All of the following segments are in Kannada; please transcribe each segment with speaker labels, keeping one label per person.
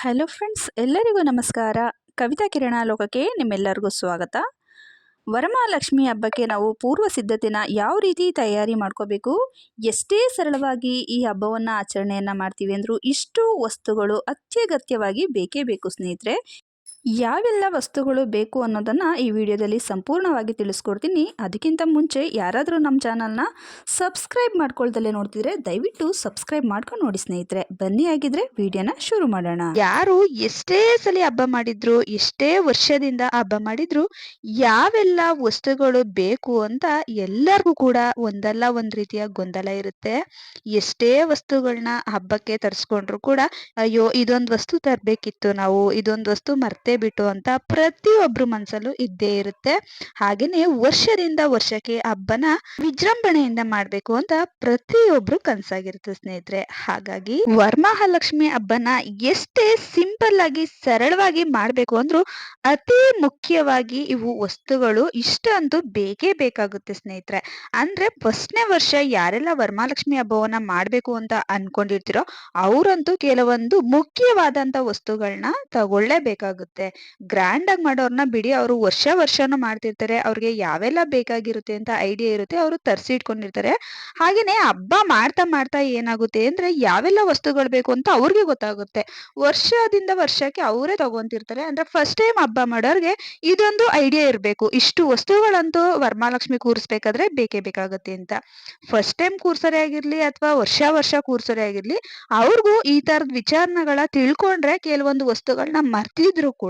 Speaker 1: ಹಲೋ ಫ್ರೆಂಡ್ಸ್ ಎಲ್ಲರಿಗೂ ನಮಸ್ಕಾರ. ಕವಿತಾ ಕಿರಣ ಲೋಕಕ್ಕೆ ನಿಮ್ಮೆಲ್ಲರಿಗೂ ಸ್ವಾಗತ. ವರಮಹಾಲಕ್ಷ್ಮಿ ಹಬ್ಬಕ್ಕೆ ನಾವು ಪೂರ್ವ ಸಿದ್ಧತೆನ ಯಾವ ರೀತಿ ತಯಾರಿ ಮಾಡ್ಕೋಬೇಕು? ಎಷ್ಟೇ ಸರಳವಾಗಿ ಈ ಹಬ್ಬವನ್ನು ಆಚರಣೆಯನ್ನು ಮಾಡ್ತೀವಿ ಅಂದರೂ ಇಷ್ಟು ವಸ್ತುಗಳು ಅತ್ಯಗತ್ಯವಾಗಿ ಬೇಕೇ ಬೇಕು ಸ್ನೇಹಿತರೆ. ಯಾವೆಲ್ಲ ವಸ್ತುಗಳು ಬೇಕು ಅನ್ನೋದನ್ನು ಈ ವಿಡಿಯೋದಲ್ಲಿ ಸಂಪೂರ್ಣವಾಗಿ ತಿಳಿಸ್ಕೊಡ್ತೀನಿ. ಅದಕ್ಕಿಂತ ಮುಂಚೆ ಯಾರಾದರೂ ನಮ್ಮ ಚಾನಲ್ನ ಸಬ್ಸ್ಕ್ರೈಬ್ ಮಾಡ್ಕೊಳ್ದಲ್ಲೇ ನೋಡ್ತಿದ್ರೆ ದಯವಿಟ್ಟು ಸಬ್ಸ್ಕ್ರೈಬ್ ಮಾಡ್ಕೊಂಡು ನೋಡಿ ಸ್ನೇಹಿತರೆ. ಬನ್ನಿ ಆಗಿದ್ರೆ ವಿಡಿಯೋನ ಶುರು ಮಾಡೋಣ.
Speaker 2: ಯಾರು ಎಷ್ಟೇ ಸಲ ಹಬ್ಬ ಮಾಡಿದ್ರು, ಎಷ್ಟೇ ವರ್ಷದಿಂದ ಹಬ್ಬ ಮಾಡಿದ್ರು, ಯಾವೆಲ್ಲ ವಸ್ತುಗಳು ಬೇಕು ಅಂತ ಎಲ್ಲರಿಗೂ ಕೂಡ ಒಂದಲ್ಲ ಒಂದು ರೀತಿಯ ಗೊಂದಲ ಇರುತ್ತೆ. ಎಷ್ಟೇ ವಸ್ತುಗಳನ್ನ ಹಬ್ಬಕ್ಕೆ ತರಿಸ್ಕೊಂಡ್ರು ಕೂಡ, ಅಯ್ಯೋ, ಇದೊಂದು ವಸ್ತು ತರಬೇಕಿತ್ತು ನಾವು, ಇದೊಂದು ವಸ್ತು ಮರ್ತೆ ಬಿಟ್ಟು ಅಂತ ಪ್ರತಿಯೊಬ್ಬರು ಮನ್ಸಲ್ಲೂ ಇದ್ದೇ ಇರುತ್ತೆ. ಹಾಗೇನೆ ವರ್ಷದಿಂದ ವರ್ಷಕ್ಕೆ ಹಬ್ಬನ ವಿಜೃಂಭಣೆಯಿಂದ ಮಾಡ್ಬೇಕು ಅಂತ ಪ್ರತಿಯೊಬ್ರು ಕನಸಾಗಿರುತ್ತೆ ಸ್ನೇಹಿತರೆ. ಹಾಗಾಗಿ ವರಮಹಾಲಕ್ಷ್ಮಿ ಹಬ್ಬನ ಎಷ್ಟೇ ಸಿಂಪಲ್ ಆಗಿ ಸರಳವಾಗಿ ಮಾಡ್ಬೇಕು ಅಂದ್ರೂ ಅತಿ ಮುಖ್ಯವಾಗಿ ಇವು ವಸ್ತುಗಳು ಇಷ್ಟಂತೂ ಬೇಕೇ ಬೇಕಾಗುತ್ತೆ ಸ್ನೇಹಿತರೆ. ಅಂದ್ರೆ ಫಸ್ಟ್ನೇ ವರ್ಷ ಯಾರೆಲ್ಲ ವರಮಹಾಲಕ್ಷ್ಮಿ ಹಬ್ಬವನ್ನ ಮಾಡ್ಬೇಕು ಅಂತ ಅನ್ಕೊಂಡಿರ್ತೀರೋ ಅವರಂತೂ ಕೆಲವೊಂದು ಮುಖ್ಯವಾದಂತ ವಸ್ತುಗಳನ್ನ ತಗೊಳ್ಳೇಬೇಕಾಗುತ್ತೆ. ಗ್ರ್ಯಾಂಡ್ ಆಗಿ ಮಾಡೋರ್ನ ಬಿಡಿ ಅವರು ವರ್ಷ ವರ್ಷನು ಮಾಡ್ತಿರ್ತಾರೆ, ಅವ್ರಿಗೆ ಯಾವೆಲ್ಲ ಬೇಕಾಗಿರುತ್ತೆ ಅಂತ ಐಡಿಯಾ ಇರುತ್ತೆ ಅವರು ತರಿಸಿ ಇಟ್ಕೊಂಡಿರ್ತಾರೆ ಹಾಗೇನೆ ಹಬ್ಬ ಮಾಡ್ತಾ ಮಾಡ್ತಾ ಏನಾಗುತ್ತೆ ಅಂದ್ರೆ ಯಾವೆಲ್ಲ ವಸ್ತುಗಳು ಬೇಕು ಅಂತ ಅವ್ರಿಗೆ ಗೊತ್ತಾಗುತ್ತೆ. ವರ್ಷದಿಂದ ವರ್ಷಕ್ಕೆ ಅವರೇ ತಗೊಂತಿರ್ತಾರೆ. ಅಂದ್ರೆ ಫಸ್ಟ್ ಟೈಮ್ ಹಬ್ಬ ಮಾಡೋರ್ಗೆ ಇದೊಂದು ಐಡಿಯಾ ಇರಬೇಕು. ಇಷ್ಟು ವಸ್ತುಗಳಂತೂ ವರಮಹಾಲಕ್ಷ್ಮಿ ಕೂರಿಸ್ಬೇಕಾದ್ರೆ ಬೇಕೇ ಬೇಕಾಗುತ್ತೆ ಅಂತ. ಫಸ್ಟ್ ಟೈಮ್ ಕೂರ್ಸರೆ ಆಗಿರ್ಲಿ ಅಥವಾ ವರ್ಷ ವರ್ಷ ಕೂರ್ಸರೆ ಆಗಿರ್ಲಿ, ಅವ್ರಿಗೂ ಈ ತರದ ವಿಚಾರಗಳ ತಿಳ್ಕೊಂಡ್ರೆ ಕೆಲವೊಂದು ವಸ್ತುಗಳನ್ನ ಮರ್ತಿದ್ರು ಕೂಡ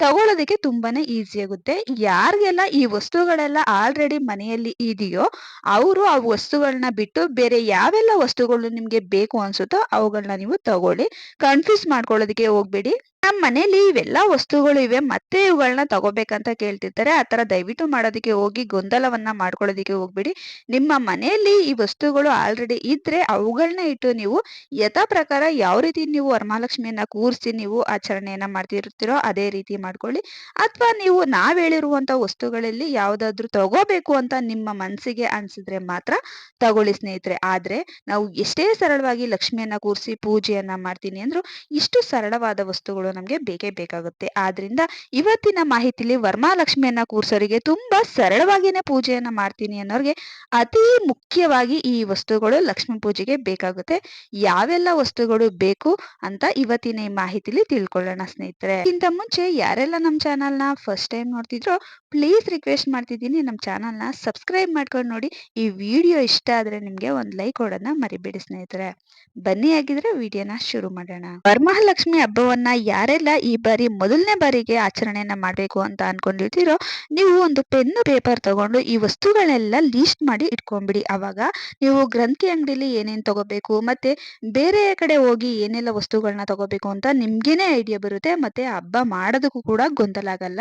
Speaker 2: ತಗೊಳ್ಳೋದಕ್ಕೆ ತುಂಬಾನೇ ಈಸಿ ಆಗುತ್ತೆ. ಯಾರಿಗೆಲ್ಲ ಈ ವಸ್ತುಗಳೆಲ್ಲ ಆಲ್ರೆಡಿ ಮನೆಯಲ್ಲಿ ಇದೆಯೋ ಅವರು ಆ ವಸ್ತುಗಳನ್ನ ಬಿಟ್ಟು ಬೇರೆ ಯಾವೆಲ್ಲ ವಸ್ತುಗಳು ನಿಮ್ಗೆ ಬೇಕು ಅನ್ಸುತ್ತೋ ಅವುಗಳನ್ನ ನೀವು ತಗೊಳ್ಳಿ. ಕನ್ಫ್ಯೂಸ್ ಮಾಡ್ಕೊಳ್ಳೋದಕ್ಕೆ ಹೋಗ್ಬೇಡಿ. ನಮ್ಮ ಮನೇಲಿ ಇವೆಲ್ಲ ವಸ್ತುಗಳು ಇವೆ, ಮತ್ತೆ ಇವುಗಳನ್ನ ತಗೋಬೇಕಂತ ಕೇಳ್ತಿರ್ತಾರೆ. ಆತರ ದಯವಿಟ್ಟು ಮಾಡೋದಕ್ಕೆ ಹೋಗಿ ಗೊಂದಲವನ್ನ ಮಾಡ್ಕೊಳ್ಳೋದಕ್ಕೆ ಹೋಗ್ಬೇಡಿ. ನಿಮ್ಮ ಮನೆಯಲ್ಲಿ ಈ ವಸ್ತುಗಳು ಆಲ್ರೆಡಿ ಇದ್ರೆ ಅವುಗಳನ್ನ ಇಟ್ಟು ನೀವು ಯಥಾ ಪ್ರಕಾರ ಯಾವ ರೀತಿ ನೀವು ವರಮಹಾಲಕ್ಷ್ಮಿಯನ್ನ ಕೂರಿಸಿ ನೀವು ಆಚರಣೆಯನ್ನ ಮಾಡ್ತಿರ್ತೀರೋ ಅದೇ ರೀತಿ ಮಾಡ್ಕೊಳ್ಳಿ. ಅಥವಾ ನೀವು ನಾವ್ ಹೇಳಿರುವಂತ ವಸ್ತುಗಳಲ್ಲಿ ಯಾವ್ದಾದ್ರು ತಗೋಬೇಕು ಅಂತ ನಿಮ್ಮ ಮನಸ್ಸಿಗೆ ಅನ್ಸಿದ್ರೆ ಮಾತ್ರ ತಗೊಳ್ಳಿ ಸ್ನೇಹಿತರೆ. ಆದ್ರೆ ನಾವು ಎಷ್ಟೇ ಸರಳವಾಗಿ ಲಕ್ಷ್ಮಿಯನ್ನ ಕೂರಿಸಿ ಪೂಜೆಯನ್ನ ಮಾಡ್ತೀನಿ ಅಂದ್ರು ಇಷ್ಟು ಸರಳವಾದ ವಸ್ತುಗಳು ನಮ್ಗೆ ಬೇಕೇ ಬೇಕಾಗುತ್ತೆ. ಆದ್ರಿಂದ ಇವತ್ತಿನ ಮಾಹಿತಿಲಿ ವರ್ಮಾಲಕ್ಷ್ಮಿಯನ್ನ ಕೂರ್ಸೋರಿಗೆ ತುಂಬಾ ಸರಳವಾಗಿನೇ ಪೂಜೆಯನ್ನ ಮಾಡ್ತೀನಿ ಅನ್ನೋರಿಗೆ ಅತಿ ಮುಖ್ಯವಾಗಿ ಈ ವಸ್ತುಗಳು ಲಕ್ಷ್ಮಿ ಪೂಜೆಗೆ ಬೇಕಾಗುತ್ತೆ. ಯಾವೆಲ್ಲ ವಸ್ತುಗಳು ಬೇಕು ಅಂತ ಇವತ್ತಿನ ಈ ಮಾಹಿತಿಲಿ ತಿಳ್ಕೊಳ್ಳೋಣ ಸ್ನೇಹಿತರೆ. ಇಂತ ಮುಂಚೆ ಯಾರೆಲ್ಲ ನಮ್ಮ ಚಾನಲ್ನ ಫಸ್ಟ್ ಟೈಮ್ ನೋಡ್ತಿದ್ರೋ ಪ್ಲೀಸ್ ರಿಕ್ವೆಸ್ಟ್ ಮಾಡ್ತಿದ್ದೀನಿ ನಮ್ಮ ಚಾನಲ್ನ ಸಬ್ಸ್ಕ್ರೈಬ್ ಮಾಡ್ಕೊಂಡು ನೋಡಿ. ಈ ವಿಡಿಯೋ ಇಷ್ಟ ಆದ್ರೆ ನಿಮ್ಗೆ ಒಂದ್ ಲೈಕ್ ಕೊಡೋದನ್ನ ಮರಿಬೇಡಿ ಸ್ನೇಹಿತರೆ. ಬನ್ನಿ ಆಗಿದ್ರೆ ವಿಡಿಯೋನ ಶುರು ಮಾಡೋಣ. ವರಮಹಾಲಕ್ಷ್ಮಿ ಹಬ್ಬವನ್ನ ಯಾರೆಲ್ಲ ಈ ಬಾರಿ ಮೊದಲನೇ ಬಾರಿಗೆ ಆಚರಣೆಯನ್ನ ಮಾಡಬೇಕು ಅಂತ ಅನ್ಕೊಂಡಿರ್ತೀರೋ, ನೀವು ಒಂದು ಪೆನ್ನು, ಪೇಪರ್ ತಗೊಂಡು ಈ ವಸ್ತುಗಳೆಲ್ಲ ಲೀಸ್ಟ್ ಮಾಡಿ ಇಟ್ಕೊಂಡ್ಬಿಡಿ. ಅವಾಗ ನೀವು ಗ್ರಂಥಿ ಅಂಗಡಿಲಿ ಏನೇನು ತಗೋಬೇಕು, ಮತ್ತೆ ಬೇರೆ ಕಡೆ ಹೋಗಿ ಏನೆಲ್ಲ ವಸ್ತುಗಳನ್ನ ತಗೋಬೇಕು ಅಂತ ನಿಮ್ಗೇನೆ ಐಡಿಯಾ ಬರುತ್ತೆ, ಮತ್ತೆ ಹಬ್ಬ ಮಾಡೋದಕ್ಕೂ ಕೂಡ ಗೊಂದಲ ಆಗಲ್ಲ.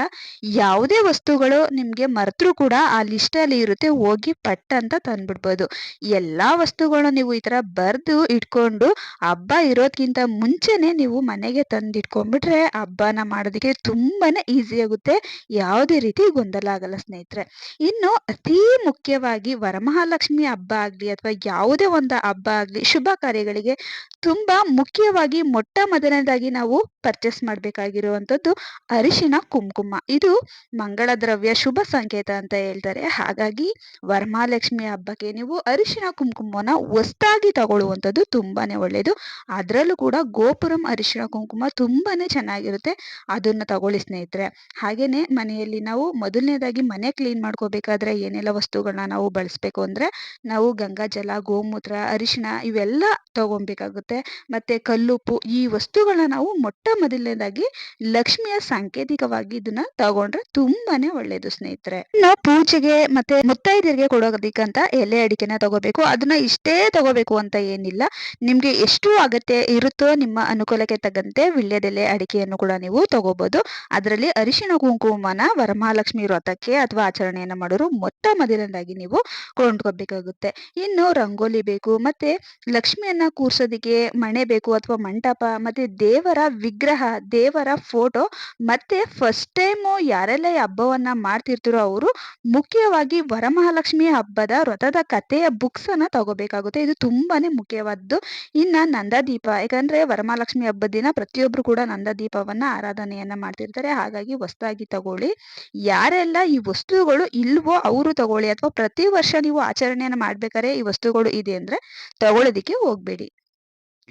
Speaker 2: ಯಾವುದೇ ವಸ್ತುಗಳು ನಿಮ್ಗೆ ಮರೆತರೂ ಕೂಡ ಆ ಲಿಸ್ಟ್ ಅಲ್ಲಿ ಇರುತ್ತೆ, ಹೋಗಿ ಪಟ್ ಅಂತ ತಂದ್ಬಿಡ್ಬೋದು. ಎಲ್ಲಾ ವಸ್ತುಗಳು ನೀವು ಈ ತರ ಬರೆದು ಇಟ್ಕೊಂಡು ಹಬ್ಬ ಇರೋದ್ಕಿಂತ ಮುಂಚೆನೆ ನೀವು ಮನೆಗೆ ತಂದು ಇಟ್ಕೊಂಡ್ಬಿಟ್ರೆ ಹಬ್ಬನ ಮಾಡೋದಕ್ಕೆ ತುಂಬಾನೇ ಈಸಿ ಆಗುತ್ತೆ. ಯಾವುದೇ ರೀತಿ ಗೊಂದಲ ಆಗಲ್ಲ ಸ್ನೇಹಿತರೆ. ಇನ್ನು ಅತಿ ಮುಖ್ಯವಾಗಿ ವರಮಹಾಲಕ್ಷ್ಮಿ ಹಬ್ಬ ಆಗಲಿ ಅಥವಾ ಯಾವುದೇ ಒಂದು ಹಬ್ಬ ಆಗಲಿ ಶುಭ ಕಾರ್ಯಗಳಿಗೆ ತುಂಬಾ ಮುಖ್ಯವಾಗಿ ಮೊಟ್ಟ ಮೊದಲನೇದಾಗಿ ನಾವು ಪರ್ಚೇಸ್ ಮಾಡ್ಬೇಕಾಗಿರುವಂತದ್ದು ಅರಿಶಿನ ಕುಂಕುಮ. ಇದು ಮಂಗಳ ದ್ರವ್ಯ ಶುಭ ಸಂಕೇತ ಅಂತ ಹೇಳ್ತಾರೆ. ಹಾಗಾಗಿ ವರಮಹಾಲಕ್ಷ್ಮಿ ಹಬ್ಬಕ್ಕೆ ನೀವು ಅರಿಶಿನ ಕುಂಕುಮನ ಹೊಸ್ತಾಗಿ ತಗೊಳ್ಳುವಂಥದ್ದು ತುಂಬಾನೇ ಒಳ್ಳೆಯದು ಅದರಲ್ಲೂ ಕೂಡ ಗೋಪುರಂ ಅರಿಶಿನ ಕುಂಕುಮ ತುಂಬಾನೇ ಚೆನ್ನಾಗಿರುತ್ತೆ, ಅದನ್ನ ತಗೊಳ್ಳಿ ಸ್ನೇಹಿತರೆ. ಹಾಗೇನೆ ಮನೆಯಲ್ಲಿ ನಾವು ಮೊದಲನೇದಾಗಿ ಮನೆ ಕ್ಲೀನ್ ಮಾಡ್ಕೋಬೇಕಾದ್ರೆ ಏನೆಲ್ಲ ವಸ್ತುಗಳನ್ನ ನಾವು ಬಳಸ್ಬೇಕು ಅಂದ್ರೆ, ನಾವು ಗಂಗಾ ಜಲ, ಗೋಮೂತ್ರ ಅರಿಶಿನ ಇವೆಲ್ಲ ತಗೊಬೇಕಾಗುತ್ತೆ ಮತ್ತೆ ಕಲ್ಲುಪ್ಪು ಈ ವಸ್ತುಗಳನ್ನ ನಾವು ಮೊಟ್ಟ ಮೊದಲನೇದಾಗಿ ಲಕ್ಷ್ಮಿಯ ಸಾಂಕೇತಿಕವಾಗಿ ಇದನ್ನ ತಗೊಂಡ್ರೆ ತುಂಬಾನೇ ಒಳ್ಳೇದು ಸ್ನೇಹಿತರೆ. ನಾವು ಪೂಜೆಗೆ ಮತ್ತೆ ಮುತ್ತೈದರಿಗೆ ಕೊಡೋದಕ್ಕಂತ ಎಲೆ ಅಡಿಕೆನ ತಗೋಬೇಕು. ಅದನ್ನ ಇಷ್ಟೇ ತಗೋಬೇಕು ಅಂತ ಏನಿಲ್ಲ. ನಿಮ್ಗೆ ಎಷ್ಟು ಅಗತ್ಯ ಇರುತ್ತೋ ನಿಮ್ಮ ಅನುಕೂಲಕ್ಕೆ ತಕ್ಕಂತೆ ವಿಳ್ಯದೆಲೆ ಅಡಿಕೆಯನ್ನು ಕೂಡ ನೀವು ತಗೋಬಹುದು ಅದರಲ್ಲಿ ಅರಿಶಿನ ಕುಂಕುಮನ ವರಮಹಾಲಕ್ಷ್ಮಿ ವ್ರತಕ್ಕೆ ಅಥವಾ ಆಚರಣೆಯನ್ನು ಮಾಡೋರು ಮೊಟ್ಟ ಮೊದಲನೇದಾಗಿ ನೀವು ಕೊಂಡ್ಕೋಬೇಕಾಗುತ್ತೆ ಇನ್ನು ರಂಗೋಲಿ ಬೇಕು, ಮತ್ತೆ ಲಕ್ಷ್ಮಿಯನ್ನ ಕೂರ್ಸೋದಿಕ್ಕೆ ಮಣೆ ಬೇಕು ಅಥವಾ ಮಂಟಪ, ಮತ್ತೆ ದೇವರ ವಿಗ್ರಹ, ದೇವರ ಫೋಟೋ, ಮತ್ತೆ ಫಸ್ಟ್ ಟೈಮು ಯಾರೆಲ್ಲ ಈ ಹಬ್ಬವನ್ನ ಮಾಡ್ತಿರ್ತಾರೋ ಅವರು ಮುಖ್ಯವಾಗಿ ವರಮಹಾಲಕ್ಷ್ಮಿ ಹಬ್ಬದ ವ್ರತದ ಕಥೆಯ ಬುಕ್ಸ್ ಅನ್ನ ತಗೋಬೇಕಾಗುತ್ತೆ. ಇದು ತುಂಬಾನೇ ಮುಖ್ಯವಾದ್ದು. ಇನ್ನ ನಂದಾದೀಪ ಯಾಕಂದ್ರೆ ವರಮಹಾಲಕ್ಷ್ಮಿ ಹಬ್ಬದ ದಿನ ಪ್ರತಿಯೊಬ್ರು ಕೂಡ ನಂದ ದೀಪವನ್ನ ಆರಾಧನೆಯನ್ನ ಮಾಡ್ತಿರ್ತಾರೆ. ಹಾಗಾಗಿ ಹೊಸದಾಗಿ ತಗೊಳ್ಳಿ. ಯಾರೆಲ್ಲ ಈ ವಸ್ತುಗಳು ಇಲ್ವೋ ಅವರು ತಗೊಳ್ಳಿ. ಅಥವಾ ಪ್ರತಿ ವರ್ಷ ನೀವು ಆಚರಣೆಯನ್ನ ಮಾಡ್ಬೇಕಾದ್ರೆ ಈ ವಸ್ತುಗಳು ಇದೆ ಅಂದ್ರೆ ತಗೊಳ್ಳೋದಿಕ್ಕೆ ಹೋಗ್ಬೇಡಿ.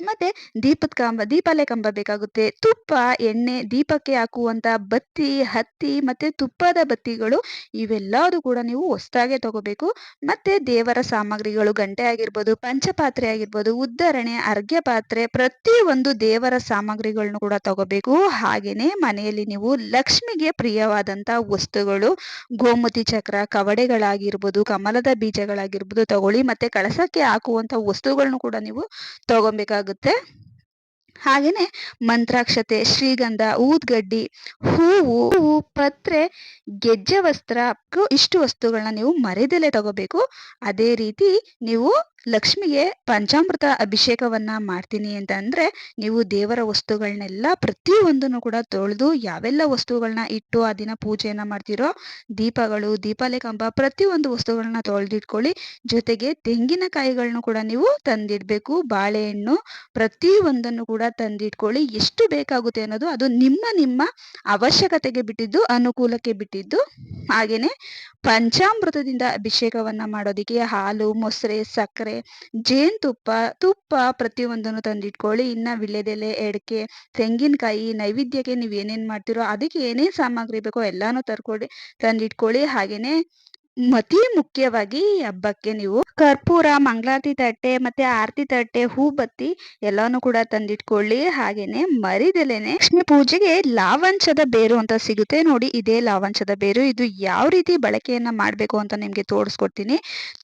Speaker 2: ಮತ್ತೆ ದೀಪದ ಕಂಬ ದೀಪಾಲೆ ಕಂಬ ಬೇಕಾಗುತ್ತೆ. ತುಪ್ಪ, ಎಣ್ಣೆ, ದೀಪಕ್ಕೆ ಹಾಕುವಂತ ಬತ್ತಿ, ಹತ್ತಿ ಮತ್ತೆ ತುಪ್ಪದ ಬತ್ತಿಗಳು ಇವೆಲ್ಲವೂ ಕೂಡ ನೀವು ಹೊಸದಾಗೆ ತಗೋಬೇಕು. ಮತ್ತೆ ದೇವರ ಸಾಮಗ್ರಿಗಳು ಗಂಟೆ ಆಗಿರ್ಬೋದು, ಪಂಚಪಾತ್ರೆ ಆಗಿರ್ಬೋದು ಉದ್ದರಣೆ ಅರ್ಘ್ಯ ಪಾತ್ರೆ ಪ್ರತಿ ಒಂದು ದೇವರ ಸಾಮಗ್ರಿಗಳನ್ನು ಕೂಡ ತಗೋಬೇಕು. ಹಾಗೇನೆ ಮನೆಯಲ್ಲಿ ನೀವು ಲಕ್ಷ್ಮಿಗೆ ಪ್ರಿಯವಾದಂತ ವಸ್ತುಗಳು, ಗೋಮತಿ ಚಕ್ರ, ಕವಡೆಗಳಾಗಿರ್ಬೋದು, ಕಮಲದ ಬೀಜಗಳಾಗಿರ್ಬೋದು ತಗೊಳ್ಳಿ. ಮತ್ತೆ ಕಳಸಕ್ಕೆ ಹಾಕುವಂತ ವಸ್ತುಗಳನ್ನು ಕೂಡ ನೀವು ತಗೊಬೇಕಾಗುತ್ತೆ. ಹಾಗೇನೆ ಮಂತ್ರಾಕ್ಷತೆ, ಶ್ರೀಗಂಧ, ಊದ್ಗಡ್ಡಿ, ಹೂವು ಹೂವು, ಪತ್ರೆ, ಗೆಜ್ಜೆ ವಸ್ತ್ರ, ಇಷ್ಟು ವಸ್ತುಗಳನ್ನ ನೀವು ಮರೆದಲ್ಲೇ ತಗೋಬೇಕು. ಅದೇ ರೀತಿ ನೀವು ಲಕ್ಷ್ಮಿಗೆ ಪಂಚಾಮೃತ ಅಭಿಷೇಕವನ್ನ ಮಾಡ್ತೀನಿ ಅಂತ ಅಂದ್ರೆ ನೀವು ದೇವರ ವಸ್ತುಗಳನ್ನೆಲ್ಲ ಪ್ರತಿಯೊಂದನ್ನು ಕೂಡ ತೊಳೆದು ಯಾವೆಲ್ಲ ವಸ್ತುಗಳನ್ನ ಇಟ್ಟು ಆ ದಿನ ಪೂಜೆಯನ್ನ ಮಾಡ್ತಿರೋ ದೀಪಗಳು ದೀಪಾಲೆ ಕಂಬ ಪ್ರತಿಯೊಂದು ವಸ್ತುಗಳನ್ನ ತೊಳೆದಿಟ್ಕೊಳ್ಳಿ. ಜೊತೆಗೆ ತೆಂಗಿನಕಾಯಿಗಳನ್ನು ಕೂಡ ನೀವು ತಂದಿಡ್ಬೇಕು. ಬಾಳೆಹಣ್ಣು ಪ್ರತಿ ಒಂದನ್ನು ಕೂಡ ತಂದಿಟ್ಕೊಳ್ಳಿ. ಎಷ್ಟು ಬೇಕಾಗುತ್ತೆ ಅನ್ನೋದು ಅದು ನಿಮ್ಮ ನಿಮ್ಮ ಅವಶ್ಯಕತೆಗೆ ಬಿಟ್ಟಿದ್ದು, ಅನುಕೂಲಕ್ಕೆ ಬಿಟ್ಟಿದ್ದು. ಹಾಗೇನೆ ಪಂಚಾಮೃತದಿಂದ ಅಭಿಷೇಕವನ್ನ ಮಾಡೋದಿಕ್ಕೆ ಹಾಲು, ಮೊಸರೆ, ಸಕ್ಕರೆ ಜೇನುತುಪ್ಪ ತುಪ್ಪ ಪ್ರತಿಯೊಂದನ್ನು ತಂದಿಟ್ಕೊಳ್ಳಿ. ಇನ್ನ ವಿಳ್ಯದೆಲೆ, ಎಡಕೆ, ತೆಂಗಿನಕಾಯಿ ನೈವೇದ್ಯಕ್ಕೆ ನೀವು ಏನೇನ್ ಮಾಡ್ತಿರೋ ಅದಕ್ಕೆ ಏನೇನ್ ಸಾಮಗ್ರಿ ಬೇಕೋ ಎಲ್ಲಾನು ತರ್ಕೊಳ್ಳಿ ತಂದಿಟ್ಕೊಳ್ಳಿ. ಹಾಗೇನೆ ಅತಿ ಮುಖ್ಯವಾಗಿ ಈ ಹಬ್ಬಕ್ಕೆ ನೀವು ಕರ್ಪೂರ, ಮಂಗಳಾರತಿ ತಟ್ಟೆ ಮತ್ತೆ ಆರತಿ ತಟ್ಟೆ ಹೂಬತ್ತಿ ಎಲ್ಲಾನು ಕೂಡ ತಂದಿಟ್ಕೊಳ್ಳಿ. ಹಾಗೇನೆ ಮರಿದೆಲೆನೆ ಲಕ್ಷ್ಮಿ ಪೂಜೆಗೆ ಲಾವಂಚದ ಬೇರು ಅಂತ ಸಿಗುತ್ತೆ. ನೋಡಿ, ಇದೇ ಲಾವಂಚದ ಬೇರು. ಇದು ಯಾವ ರೀತಿ ಬಳಕೆಯನ್ನ ಮಾಡ್ಬೇಕು ಅಂತ ನಿಮ್ಗೆ ತೋರಿಸ್ಕೊಡ್ತೀನಿ.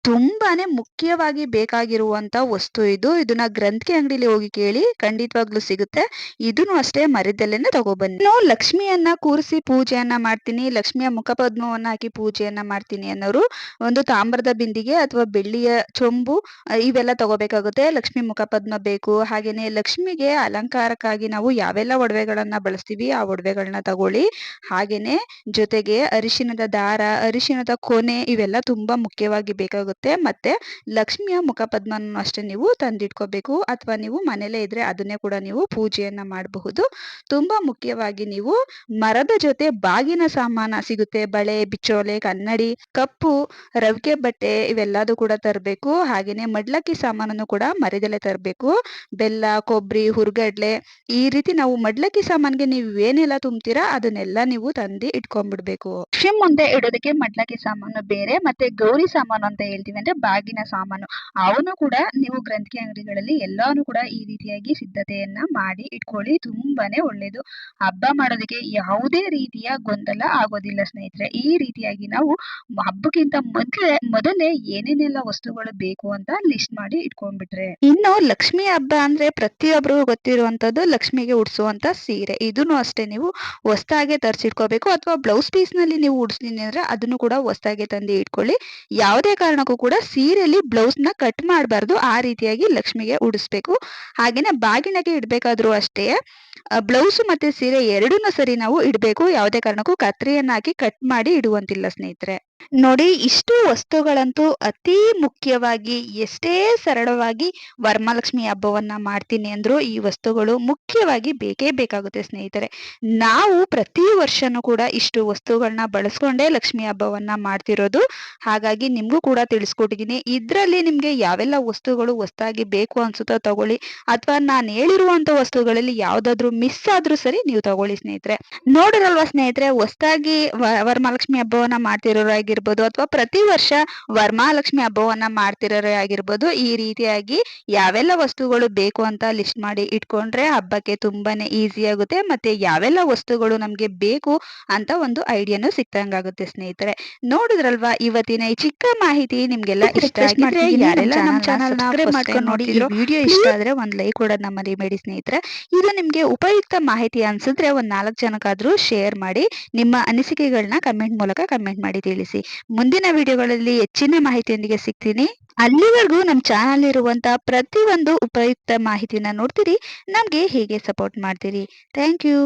Speaker 2: ತುಂಬಾನೇ ಮುಖ್ಯವಾಗಿ ಬೇಕಾಗಿರುವಂತ ವಸ್ತು ಇದು. ಇದನ್ನ ಗ್ರಂಥಿ ಅಂಗಡಿಲಿ ಹೋಗಿ ಕೇಳಿ ಖಂಡಿತವಾಗ್ಲೂ ಸಿಗುತ್ತೆ. ಇದನ್ನು ಅಷ್ಟೇ ಮರಿದೆಲೆನೆ ತಗೋಬನ್ನಿ. ನಾವು ಲಕ್ಷ್ಮಿಯನ್ನ ಕೂರಿಸಿ ಪೂಜೆಯನ್ನ ಮಾಡ್ತೀನಿ. ಲಕ್ಷ್ಮಿಯ ಮುಖಪದ್ಮವನ್ನ ಹಾಕಿ ಪೂಜೆಯನ್ನ ಮಾಡ್ತೀನಿ ಅನ್ನೋರು ಒಂದು ತಾಮ್ರದ ಬಿಂದಿಗೆ ಅಥವಾ ಬೆಳ್ಳಿಯ ಚೊಂಬು ಇವೆಲ್ಲ ತಗೋಬೇಕಾಗುತ್ತೆ. ಲಕ್ಷ್ಮಿ ಮುಖಪದ್ಮ ಬೇಕು. ಹಾಗೇನೆ ಲಕ್ಷ್ಮಿಗೆ ಅಲಂಕಾರಕ್ಕಾಗಿ ನಾವು ಯಾವೆಲ್ಲ ಒಡವೆಗಳನ್ನ ಬಳಸ್ತೀವಿ ಆ ಒಡವೆಗಳನ್ನ ತಗೊಳ್ಳಿ. ಹಾಗೇನೆ ಜೊತೆಗೆ ಅರಿಶಿಣದ ದಾರ, ಅರಿಶಿಣದ ಕೊನೆ ಇವೆಲ್ಲ ತುಂಬಾ ಮುಖ್ಯವಾಗಿ ಬೇಕಾಗುತ್ತೆ. ಮತ್ತೆ ಲಕ್ಷ್ಮಿಯ ಮುಖಪದ್ಮನೂ ಅಷ್ಟೇ ನೀವು ತಂದಿಟ್ಕೋಬೇಕು. ಅಥವಾ ನೀವು ಮನೇಲೇ ಇದ್ರೆ ಅದನ್ನೇ ಕೂಡ ನೀವು ಪೂಜೆಯನ್ನ ಮಾಡಬಹುದು. ತುಂಬಾ ಮುಖ್ಯವಾಗಿ ನೀವು ಮರದ ಜೊತೆ ಬಾಗಿನ ಸಾಮಾನ ಸಿಗುತ್ತೆ. ಬಳೆ, ಬಿಚ್ಚೋಲೆ, ಕನ್ನಡಿ ಕಪ್ಪು, ರವಿಕೆ ಬಟ್ಟೆ ಇವೆಲ್ಲದೂ ಕೂಡ ತರಬೇಕು. ಹಾಗೇನೇ ಮಡ್ಲಕ್ಕಿ ಸಾಮಾನನ್ನು ಕೂಡ ಮರದಲ್ಲೇ ತರಬೇಕು. ಬೆಲ್ಲ ಕೊಬ್ಬರಿ ಹುರ್ಗಡ್ಲೆ ಈ ರೀತಿ ನಾವು ಮಡ್ಲಕ್ಕಿ ಸಾಮಾನ್ಗೆ ನೀವು ಏನೆಲ್ಲ ತುಂಬ್ತೀರಾ ಅದನ್ನೆಲ್ಲ ನೀವು ತಂದು ಇಟ್ಕೊಂಡ್ಬಿಡ್ಬೇಕು ಶಿಮ್ ಮುಂದೆ ಇಡೋದಕ್ಕೆ ಮಡ್ಲಕ್ಕಿ ಸಾಮಾನು ಬೇರೆ ಮತ್ತೆ ಗೌರಿ ಸಾಮಾನು ಅಂತ ಹೇಳ್ತೀವಿ ಅಂದ್ರೆ ಬಾಗಿನ ಸಾಮಾನು. ಅವನು ಕೂಡ ನೀವು ಗ್ರಂಥಿ ಅಂಗಡಿಗಳಲ್ಲಿ ಎಲ್ಲಾನು ಕೂಡ ಈ ರೀತಿಯಾಗಿ ಸಿದ್ಧತೆಯನ್ನ ಮಾಡಿ ಇಟ್ಕೊಳ್ಳಿ. ತುಂಬಾನೇ ಒಳ್ಳೇದು. ಹಬ್ಬ ಮಾಡೋದಕ್ಕೆ ಯಾವುದೇ ರೀತಿಯ ಗೊಂದಲ ಆಗೋದಿಲ್ಲ ಸ್ನೇಹಿತರೆ. ಈ ರೀತಿಯಾಗಿ ನಾವು ಹಬ್ಬಕ್ಕಿಂತ ಮೊದಲೇ ಮೊದಲೇ ಏನೇನೆಲ್ಲ ವಸ್ತುಗಳು ಬೇಕು ಅಂತ ಲಿಸ್ಟ್ ಮಾಡಿ ಇಟ್ಕೊಂಡ್ಬಿಟ್ರೆ. ಇನ್ನು ಲಕ್ಷ್ಮಿ ಹಬ್ಬ ಅಂದ್ರೆ ಪ್ರತಿಯೊಬ್ರು ಗೊತ್ತಿರುವಂತದ್ದು ಲಕ್ಷ್ಮಿಗೆ ಉಡ್ಸುವಂತ ಸೀರೆ. ಇದನ್ನು ಅಷ್ಟೇ ನೀವು ಹೊಸದಾಗೆ ತರಿಸಿಟ್ಕೋಬೇಕು ಅಥವಾ ಬ್ಲೌಸ್ ಪೀಸ್ನಲ್ಲಿ ನೀವು ಉಡಿಸ್ತೀನಿ ಅಂದ್ರೆ ಅದನ್ನು ಕೂಡ ಹೊಸ್ತಾಗೆ ತಂದು ಇಟ್ಕೊಳ್ಳಿ. ಯಾವುದೇ ಕಾರಣಕ್ಕೂ ಕೂಡ ಸೀರೆಯಲ್ಲಿ ಬ್ಲೌಸ್ನ ಕಟ್ ಮಾಡಬಾರ್ದು. ಆ ರೀತಿಯಾಗಿ ಲಕ್ಷ್ಮಿಗೆ ಉಡಿಸ್ಬೇಕು. ಹಾಗೇನೆ ಬಾಗಿಣಕ್ಕೆ ಇಡ್ಬೇಕಾದ್ರೂ ಅಷ್ಟೇ. ಬ್ಲೌಸ್ ಮತ್ತೆ ಸೀರೆ ಎರಡನ್ನೂ ಸರಿ ನಾವು ಇಡಬೇಕು. ಯಾವುದೇ ಕಾರಣಕ್ಕೂ ಕತ್ರಿಯನ್ನ ಹಾಕಿ ಕಟ್ ಮಾಡಿ ಇಡುವಂತಿಲ್ಲ ಸ್ನೇಹಿತರೆ. ನೋಡಿ, ಇಷ್ಟು ವಸ್ತುಗಳಂತೂ ಅತಿ ಮುಖ್ಯವಾಗಿ, ಎಷ್ಟೇ ಸರಳವಾಗಿ ವರಮಹಾಲಕ್ಷ್ಮಿ ಹಬ್ಬವನ್ನ ಮಾಡ್ತೀನಿ ಅಂದ್ರೂ ಈ ವಸ್ತುಗಳು ಮುಖ್ಯವಾಗಿ ಬೇಕೇ ಬೇಕಾಗುತ್ತೆ ಸ್ನೇಹಿತರೆ. ನಾವು ಪ್ರತಿ ವರ್ಷನೂ ಕೂಡ ಇಷ್ಟು ವಸ್ತುಗಳನ್ನ ಬಳಸ್ಕೊಂಡೇ ಲಕ್ಷ್ಮಿ ಹಬ್ಬವನ್ನ ಮಾಡ್ತಿರೋದು. ಹಾಗಾಗಿ ನಿಮ್ಗೂ ಕೂಡ ತಿಳಿಸ್ಕೊಟ್ಟಿದ್ದೀನಿ. ಇದ್ರಲ್ಲಿ ನಿಮ್ಗೆ ಯಾವೆಲ್ಲ ವಸ್ತುಗಳು ಹೊಸ್ತಾಗಿ ಬೇಕು ಅನ್ಸುತ್ತೋ ತಗೊಳ್ಳಿ. ಅಥವಾ ನಾನು ಹೇಳಿರುವಂತ ವಸ್ತುಗಳಲ್ಲಿ ಯಾವ್ದಾದ್ರು ಮಿಸ್ ಆದ್ರೂ ಸರಿ ನೀವು ತಗೊಳ್ಳಿ ಸ್ನೇಹಿತರೆ. ನೋಡಿರಲ್ವಾ ಸ್ನೇಹಿತರೆ ಹೊಸ್ತಾಗಿ ವರಮಹಾಲಕ್ಷ್ಮಿ ಹಬ್ಬವನ್ನ ಮಾಡ್ತಿರೋರು ಆಗಿರ್ಬೋದು ಅಥವಾ ಪ್ರತಿ ವರ್ಷ ವರಮಹಾಲಕ್ಷ್ಮಿ ಹಬ್ಬವನ್ನ ಮಾಡ್ತಿರೋರೆ ಆಗಿರ್ಬೋದು ಈ ರೀತಿಯಾಗಿ ಯಾವೆಲ್ಲ ವಸ್ತುಗಳು ಬೇಕು ಅಂತ ಲಿಸ್ಟ್ ಮಾಡಿ ಇಟ್ಕೊಂಡ್ರೆ ಹಬ್ಬಕ್ಕೆ ತುಂಬಾನೇ ಈಸಿ ಆಗುತ್ತೆ ಮತ್ತೆ ಯಾವೆಲ್ಲ ವಸ್ತುಗಳು ನಮ್ಗೆ ಬೇಕು ಅಂತ ಒಂದು ಐಡಿಯಾನು ಸಿಕ್ತಂಗಾಗುತ್ತೆ ಸ್ನೇಹಿತರೆ. ನೋಡಿದ್ರಲ್ವಾ ಇವತ್ತಿನ ಈ ಚಿಕ್ಕ ಮಾಹಿತಿ ನಿಮ್ಗೆಲ್ಲ ಇಷ್ಟ ಆಗಿದ್ರೆ ಯಾರೆಲ್ಲ ನಮ್ಮ ಚಾನಲ್ ಮಾಡ್ಕೊಂಡು ನೋಡಿದ್ರು ವಿಡಿಯೋ ಇಷ್ಟ ಆದ್ರೆ ಒಂದ್ ಲೈಕ್ ಕೊಡೋದನ್ನ ಮರಿಬೇಡಿ ಸ್ನೇಹಿತರೆ. ಇದು ನಿಮ್ಗೆ ಉಪಯುಕ್ತ ಮಾಹಿತಿ ಅನ್ಸಿದ್ರೆ ಒಂದ್ ನಾಲ್ಕು ಜನಕ್ಕಾದ್ರೂ ಶೇರ್ ಮಾಡಿ ನಿಮ್ಮ ಅನಿಸಿಕೆಗಳನ್ನ ಕಮೆಂಟ್ ಮೂಲಕ ಕಮೆಂಟ್ ಮಾಡಿ ತಿಳಿಸಿ. ಮುಂದಿನ ವಿಡಿಯೋಗಳಲ್ಲಿ ಹೆಚ್ಚಿನ ಮಾಹಿತಿಯೊಂದಿಗೆ ಸಿಗ್ತೀನಿ. ಅಲ್ಲಿವರೆಗೂ ನಮ್ಮ ಚಾನಲ್ ಇರುವಂತ ಪ್ರತಿಯೊಂದು ಉಪಯುಕ್ತ ಮಾಹಿತಿನ ನೋಡ್ತೀರಿ. ನಮ್ಗೆ ಹೀಗೆ ಸಪೋರ್ಟ್ ಮಾಡ್ತೀರಿ. Thank you